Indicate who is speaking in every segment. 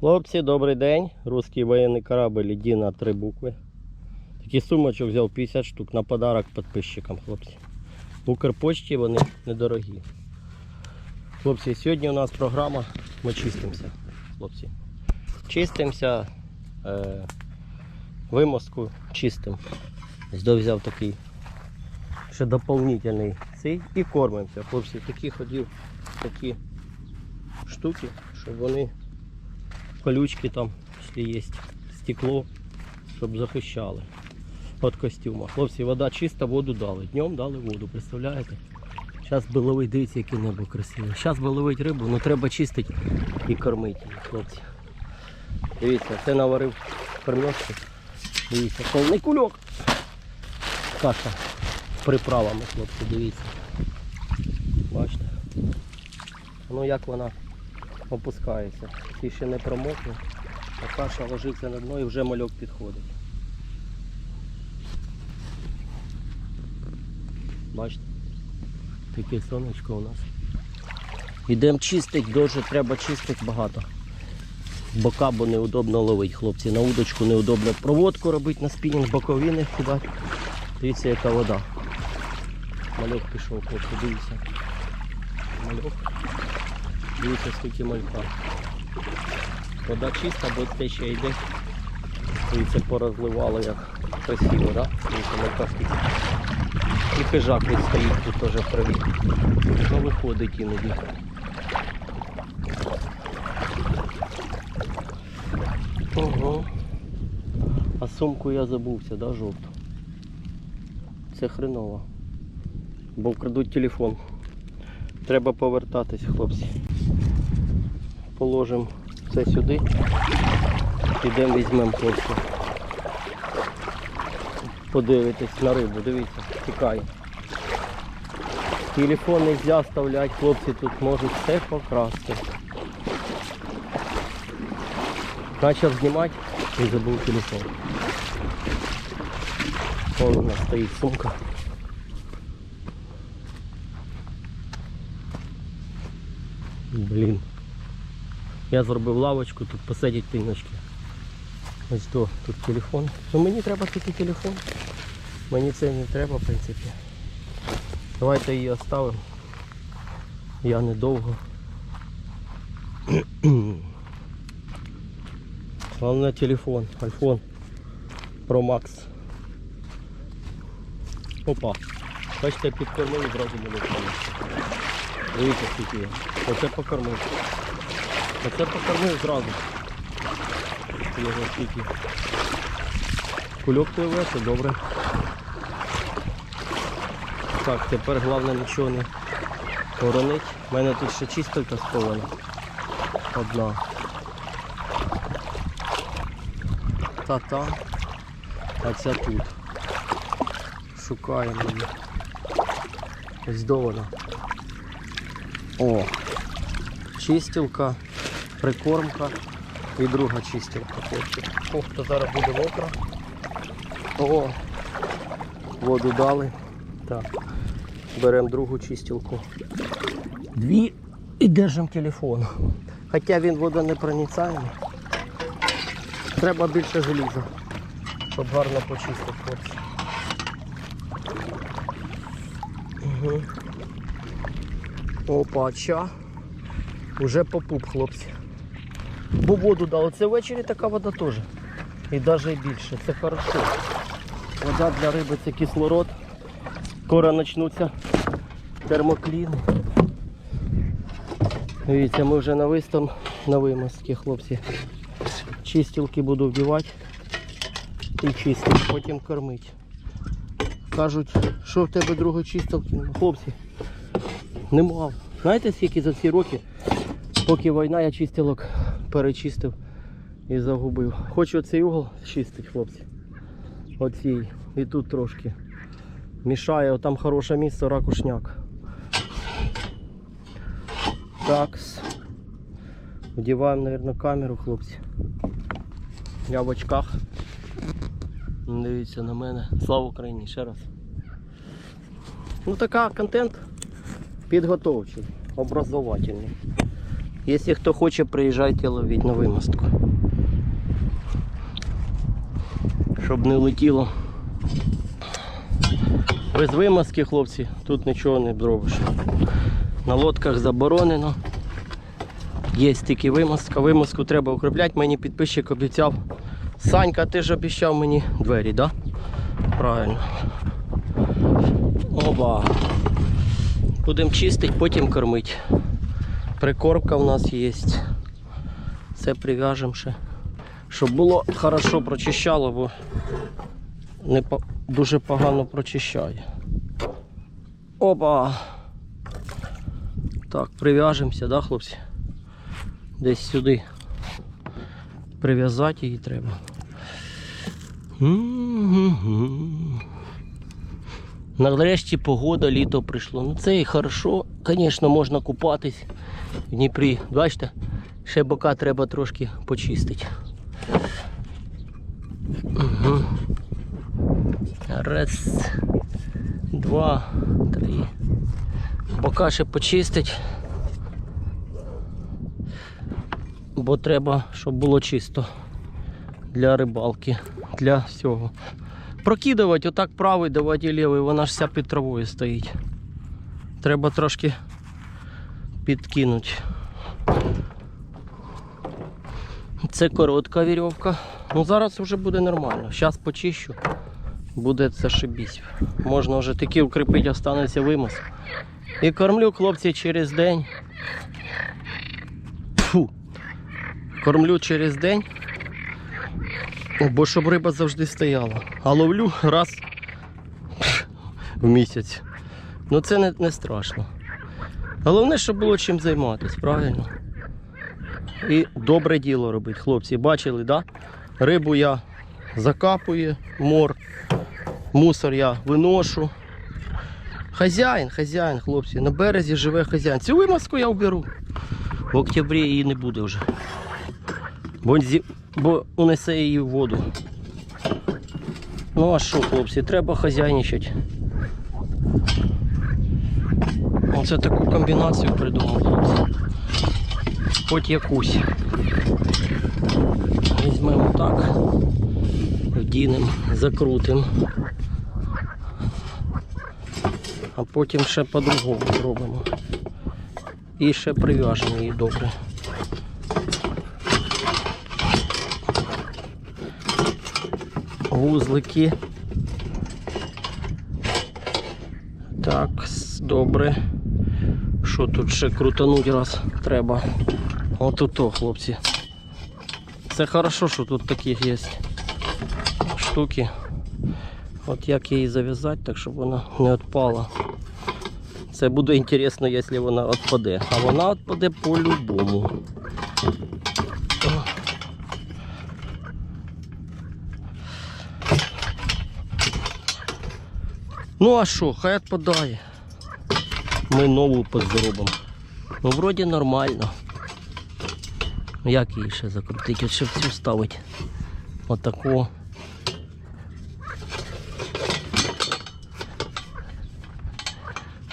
Speaker 1: Хлопці, добрий день. Русський воєнний корабль іди на три букви. Такий сумочок взяв 50 штук на подарок підписчикам, хлопці. В Укрпочті вони недорогі. Хлопці, сьогодні у нас програма Ми чистимося. Хлопці. Чистимося. Е, вимозку чистим. Ось взяв такий ще доповнительний цей і кормимося. Хлопці, такі ходів такі штуки, щоб вони колючки там, якщо є стекло, щоб захищали від костюма. Хлопці, вода чиста, воду дали. Днем дали воду, представляєте? Зараз би ловить, дивіться, яке небо красиве. Зараз би ловить рибу, але треба чистити і кормити її, хлопці. Дивіться, це наварив кормьошки. Дивіться, повний кульок. Каша приправами, хлопці, дивіться. Бачите? Ну як вона опускається. Ті ще не промокли, а каша ложиться на дно і вже мальок підходить. Бачите? Таке сонечко у нас. Ідемо чистить, дуже треба чистити багато. Бока, бо неудобно ловить, хлопці. На удочку неудобно проводку робити на спінінг, боковини кидати. Дивіться, яка вода. Мальок пішов, хлопці, дивіться. Мальок. Дивіться, скільки малька. Вода чиста, бо течія йде. Дивіться, порозливало як красиво, да? Дивіться, малька скільки. І хижак стоїть тут теж в траві. Ну виходить іноді. Ого. А сумку я забувся, да, жовту? Це хреново. Бо вкрадуть телефон. Треба повертатись, хлопці. Положимо це сюди. Підемо візьмемо хлопці. Подивитись на рибу, дивіться, тікає. Телефон не можна вставляти, хлопці тут можуть все покрасти. Почав знімати і забув телефон. Вон у нас стоїть сумка. Блін. Я зробив лавочку, тут посидять піночки. Ось то, тут телефон. Ну мені треба тільки телефон. Мені це не треба, в принципі. Давайте її оставимо. Я недовго. Головне телефон, iPhone Pro Max. Опа. Бачите, підкормили зразу мене впали. Дивіться, скільки є. Оце покормив. Оце покормив зразу. Його скільки. Кульок це добре. Так, тепер головне нічого не воронить. У мене тут ще чистилька схована. Одна. Та там, а ця тут. Шукаємо її. О! Чистілка, прикормка і друга чистілка. хлопці. Ох, то зараз буде мокро. О! Воду дали. Так. Беремо другу чистілку. Дві і держимо телефон. Хоча він водонепроницаємий. Треба більше желіза, щоб гарно почистити хлопці. Угу. Опа, ча. Уже попуп, хлопці. Бо воду дали. Це ввечері така вода теж. І навіть більше. Це хорошо. Вода для риби це кислород. Скоро почнуться термокліни. Дивіться, ми вже на на вимостки, хлопці. Чистілки буду вдівати і чистити, потім кормити. Кажуть, що в тебе другої чистилки. Хлопці, нема. Знаєте, скільки за ці роки, поки війна, я чистилок перечистив і загубив. Хочу оцей угол чистити, хлопці. Оцій. І тут трошки. Мішає, там хороше місце, ракушняк. Такс. Вдіваємо, мабуть, камеру, хлопці. Я в очках. Дивіться на мене. Слава Україні ще раз. Ну така контент підготовчий, образовательний. Якщо хто хоче, приїжджайте ловіть на вимостку. Щоб не летіло. Без вимазки, хлопці, тут нічого не зробиш. На лодках заборонено. Є тільки вимазка. Вимазку треба укріпляти. Мені підписчик обіцяв. Санька, ти ж обіцяв мені двері, так? Да? Правильно. Оба. Будемо чистити, потім кормити. Прикормка в нас є. Це прив'яжемо ще. Щоб було хорошо прочищало, бо не по- дуже погано прочищає. Опа! Так, прив'яжемося, да, хлопці? Десь сюди. Прив'язати її треба. М-м-м. Нарешті погода, літо прийшло. Ну це і хорошо. Звісно, можна купатись в Дніпрі. Бачите, ще бока треба трошки почистити. Раз, два, три. Бока ще почистить. Бо треба, щоб було чисто для рибалки, для всього. Прокидувати отак правий, давати лівий, вона ж вся під травою стоїть. Треба трошки підкинути. Це коротка вірьовка. Ну зараз вже буде нормально. Зараз почищу. Буде це шибісь. Можна вже таки укріпити, останеться вимаз. І кормлю хлопці через день. Фу. Кормлю через день. Бо щоб риба завжди стояла. А ловлю раз в місяць. Ну це не, не страшно. Головне, щоб було чим займатися, правильно? І добре діло робити, хлопці. Бачили, да? Рибу я закапую, мор, мусор я виношу. Хазяїн, хазяїн, хлопці, на березі живе хазяїн. Цю вимазку я вберу. В октябрі її не буде вже. Бо, бо унесе її в воду. Ну а що, хлопці, треба хазяйничати. Оце таку комбінацію придумав, хлопці. Хоч якусь. Візьмемо так, вдінемо, закрутимо. А потім ще по-другому зробимо. І ще прив'яжемо її добре. Вузлики. Так, добре. Що тут ще крутануть раз треба. От то, хлопці. Це хорошо, що тут такі є штуки. От як її зав'язати, так щоб вона не відпала. Це буде інтересно, якщо вона відпаде. А вона відпаде по-любому. Ну а що, хай відпадає. Ми нову позробимо. Ну, вроді нормально. Як її ще закрутити? От ще в цю ставити. Отаку.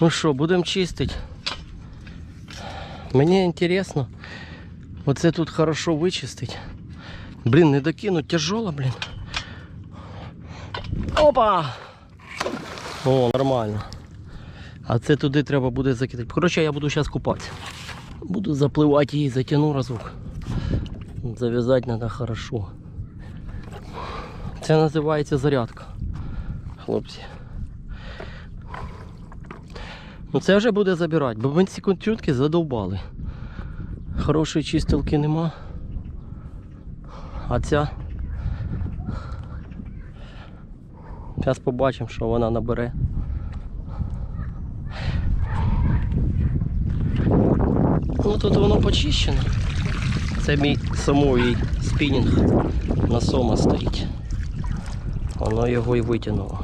Speaker 1: Ну що, будемо чистити. Мені інтересно. Оце тут хорошо вичистить. Блін, не докинуть, тяжело, блін. Опа! О, нормально. А це туди треба буде закидати. Коротше, я буду зараз купатися. Буду запливати її, затягну разок. Зав'язати треба хорошо. Це називається зарядка. Хлопці. Ну це вже буде забирати, бо ми ці контютки задовбали. Хорошої чистилки нема. А ця. Зараз побачимо, що вона набере. Ну тут воно почищено. Це мій самовий спінінг на сома стоїть. Воно його і витягнуло.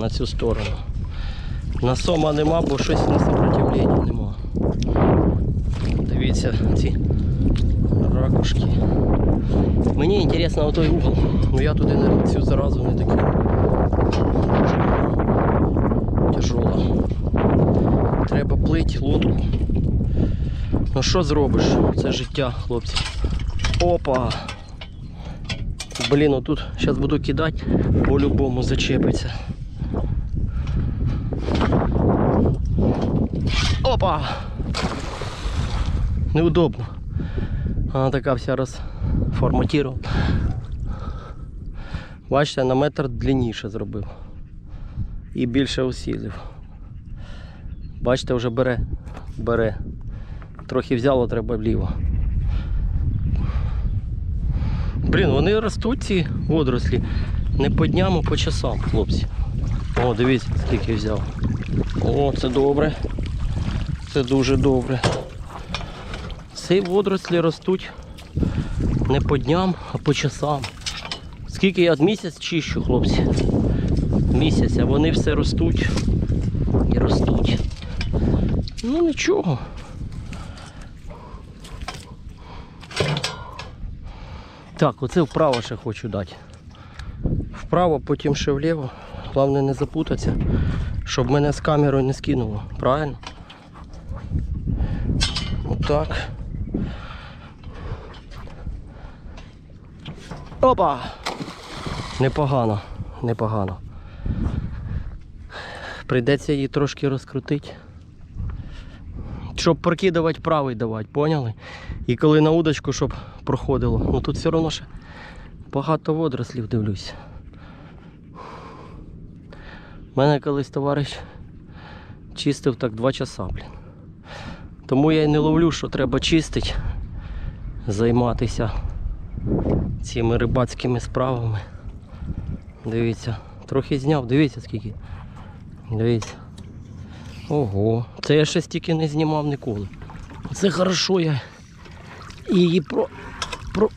Speaker 1: На цю сторону. На сома нема, бо щось на сопротивлення нема. Дивіться ці ракушки. Мені інтересно той угол, але я туди не, цю заразу не такий. Тяжело. Треба плить лодку. Ну що зробиш? Це життя, хлопці. Опа! Блін, ну тут зараз буду кидати, по-любому зачепиться. Опа! Неудобно. Вона така вся розформатірована. Бачите, на метр длинніше зробив. І більше усілив. Бачите, вже бере. Бере. Трохи взяло, треба вліво. Блін, вони ростуть ці водорослі не по дням, а по часам, хлопці. О, дивіться, скільки взяв. О, це добре. Це дуже добре. Ці водорослі ростуть не по дням, а по часам. Скільки я місяць чищу, хлопці? Місяць, а вони все ростуть і ростуть. Ну нічого. Так, оце вправо ще хочу дати. Вправо, потім ще вліво. Головне не запутатися, щоб мене з камерою не скинуло. Правильно? Отак. Опа! Непогано, непогано. Прийдеться її трошки розкрутити. Щоб прокидувати правий давати, поняли? І коли на удочку, щоб проходило. Ну тут все одно ще багато водорослів дивлюсь. У мене колись товариш чистив так два часа, блін. Тому я й не ловлю, що треба чистити, займатися цими рибацькими справами. Дивіться, трохи зняв, дивіться скільки. Дивіться. Ого, це я ще стільки не знімав ніколи. Це хорошо я її про, про,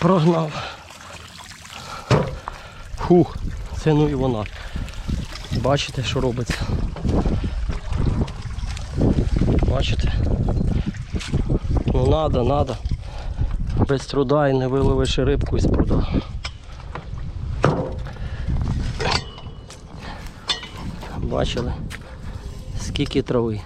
Speaker 1: прогнав. Фух, це ну і вона. Бачите, що робиться? Бачите? Ну надо, надо. Без труда і не виловиш рибку із пруда. Бачили? Скільки трави.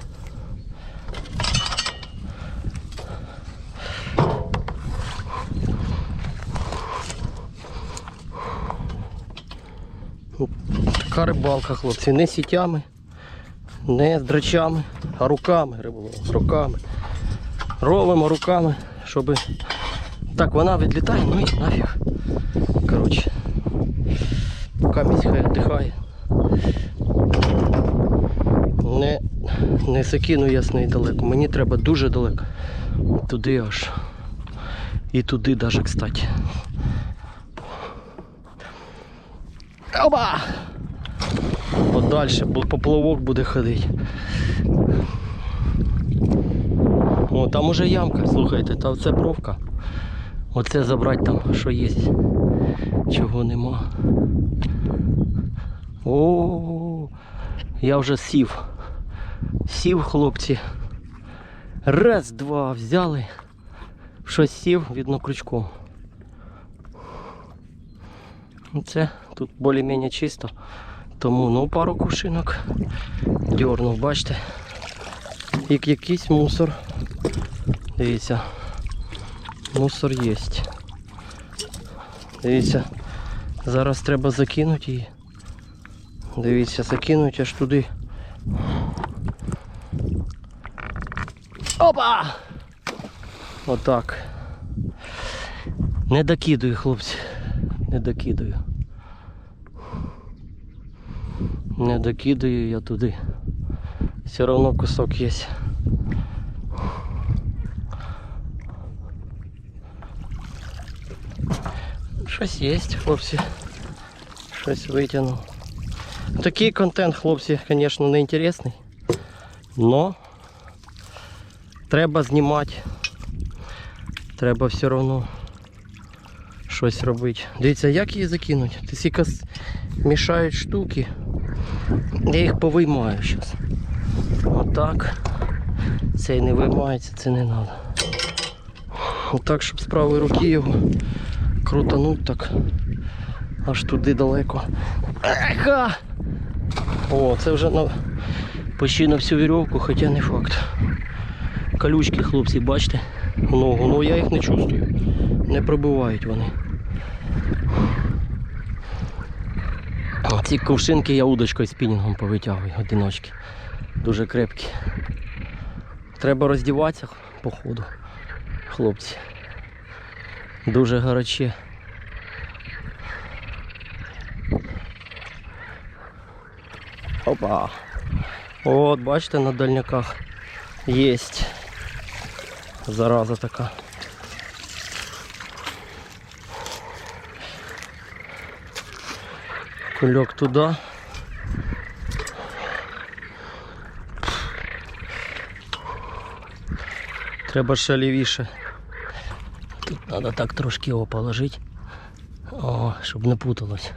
Speaker 1: Така рибалка, хлопці, не сітями, не драчами, а руками риболовимо, руками. Ровимо руками, щоб так вона відлітає, ну і нафіг. Коротше, місць хай віддихає. Не, не закину ясно і далеко. Мені треба дуже далеко. Туди аж. І туди навіть, кстати. Оба! Подальше, бо поплавок буде ходити. О, там уже ямка, слухайте, там це бровка. Оце забрати там, що є. Чого нема. О, я вже сів. Сів, хлопці. Раз, два, взяли. Щось сів, видно, крючком. Це тут більш-менш чисто. Тому ну пару кушинок дьорнув, бачите. Як якийсь мусор. Дивіться. Мусор є. Дивіться. Зараз треба закинути її. Дивіться, закинуть аж туди. Опа! Отак. Не докидаю, хлопці. Не докидаю. Не докидаю я туди. Все одно кусок є. Щось є, хлопці. Щось витягнув. Такий контент, хлопці, звісно, не інтересний. Но треба знімати. Треба все одно щось робити. Дивіться, як її закинуть? Ти сіка мішають штуки. Я їх повиймаю зараз. Отак. Цей не виймається, це не треба. Отак, щоб з правої руки його крутануть так. Аж туди далеко. Еха! О, це вже на... Почти на всю вірьовку, хоча не факт. Колючки, хлопці, бачите? Ногу, ну я їх не чувствую. Не пробивають вони. Ці ковшинки я удочкою спінінгом повитягую, одиночки. Дуже крепкі. Треба роздіватися, походу, хлопці. Дуже гаряче. Опа. От, бачите, на дальняках єсть. Зараза така. Кульок туди. Треба ще лівіше. Тут треба так трошки його положити. О, щоб не путалось.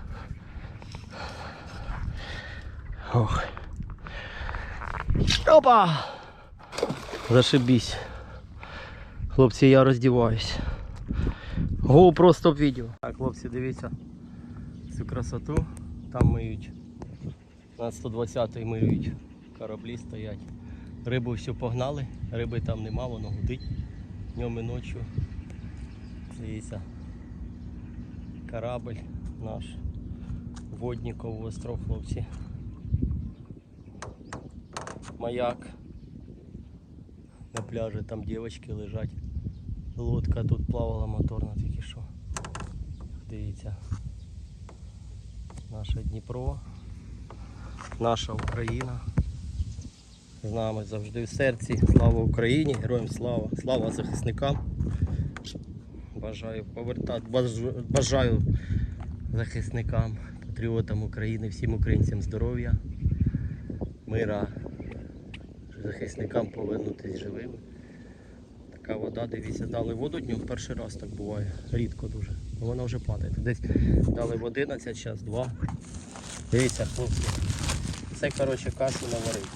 Speaker 1: Ох. Опа! Зашибісь. Хлопці, я роздіваюсь. Гоу просто відео. Так, хлопці, дивіться цю красоту. Там миють. На 120-й миють. Кораблі стоять. Рибу всю погнали, риби там нема, воно гудить днем і ночі. Дивіться. Корабль наш. Водніков остров, хлопці. Маяк. На пляжі там дівчатки лежать. Лодка тут плавала моторна тільки що. Дивіться. Наше Дніпро. Наша Україна. З нами завжди в серці. Слава Україні, героям слава, слава захисникам. Бажаю повертати, бажаю захисникам, патріотам України, всім українцям здоров'я, мира, захисникам повернутися живими. Така вода, дивіться, дали воду днем, перший раз так буває, рідко дуже. Ну, Вона вже падає. Десь дали в 11 час, 2. Дивіться, хлопці. Це коротше кашу наварив.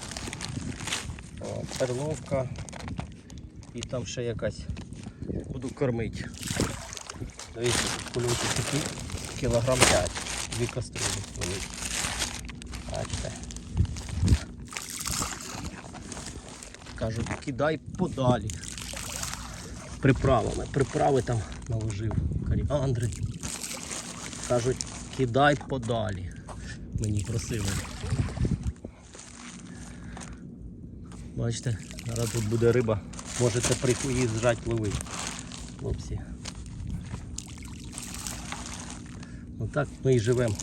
Speaker 1: О, перловка і там ще якась. Буду кормити. Дивіться, тут кульочок такий, кілограм 5, дві каструлі великі. Бачите. Кажуть, кидай подалі. Приправами. Приправи там наложив. Коріандри. Кажуть, кидай подалі. Мені просили. Бачите, зараз тут буде риба. Можете приїжджати ловити, хлопці. Отак ми і живемо.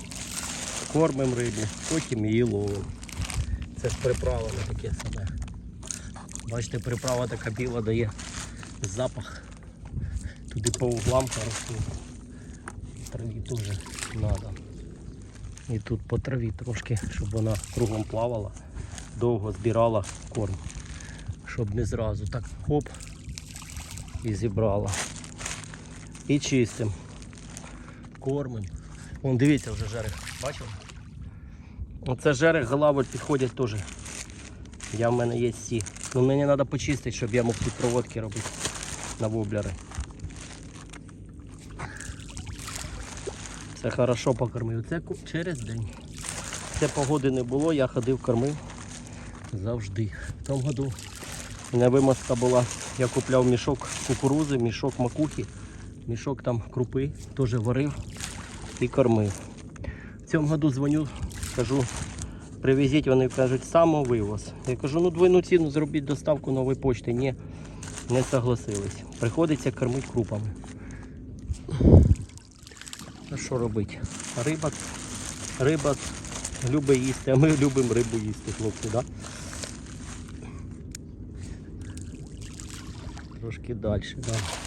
Speaker 1: Кормимо рибу, потім її ловимо. Це ж приправами таке саме. Бачите, приправа така біла дає запах. Туди по углам хорошо. Траві теж треба. І тут по траві трошки, щоб вона кругом плавала, довго збирала корм. Щоб не зразу так хоп і зібрала. І чистим. Кормим. Вон дивіться вже жерех. Бачив? Оце жерех, глави підходять теж. Я в мене є ці. Ну мені треба почистити, щоб я мог тут проводки робити на воблери. Це хорошо покормив. Це через день. Це погоди не було, я ходив кормив завжди. В тому году у мене вимазка була, я купляв мішок кукурузи, мішок макухи, мішок там крупи, теж варив і кормив. В цьому году дзвоню, кажу, привезіть, вони кажуть, самовивоз. Я кажу, ну двойну ціну зробіть доставку нової почти. Ні, не согласились. Приходиться кормити крупами. А що робити? Риба, риба любить їсти, а ми любимо рибу їсти, хлопці? Да? Трошки далі, так. Да.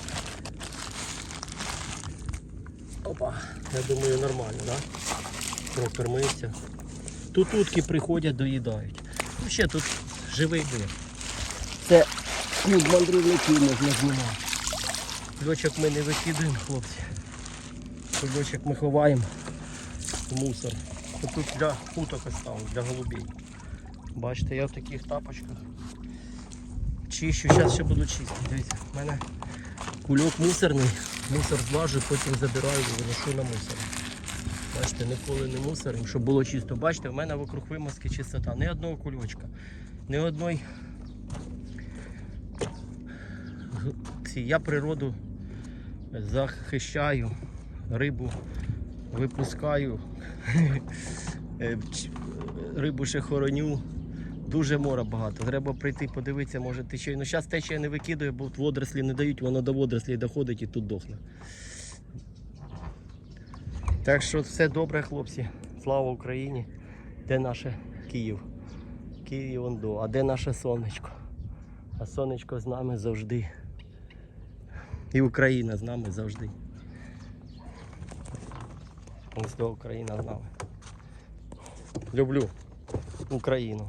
Speaker 1: Опа, я думаю нормально? Да? Прокормився. Тут утки приходять, доїдають. Ну ще тут живий був. Це ну, мандрівників можна знімати. Льочок ми не викидаємо, хлопці. Кульочок ми ховаємо в мусор. Тут для уток оставив, для голубей. Бачите, я в таких тапочках. Чищу, зараз ще буду чистити. Дивіться, в мене кульок мусорний, мусор зважу, потім забираю і виношу на мусор. Бачите, ніколи не мусорим, щоб було чисто. Бачите, в мене вокруг вимазки чистота. Ні одного кульочка, ні одної. Я природу захищаю, рибу випускаю, е, рибу ще хороню. Дуже мора багато. Треба прийти, подивитися, може тече. Ну зараз течія не викидує, бо водорослі не дають, воно до водорослів доходить і тут дохне. Так що все добре, хлопці. Слава Україні. Де наше Київ? Київ он до. А де наше сонечко? А сонечко з нами завжди. І Україна з нами завжди. Ось до Україна з нами. Люблю Україну.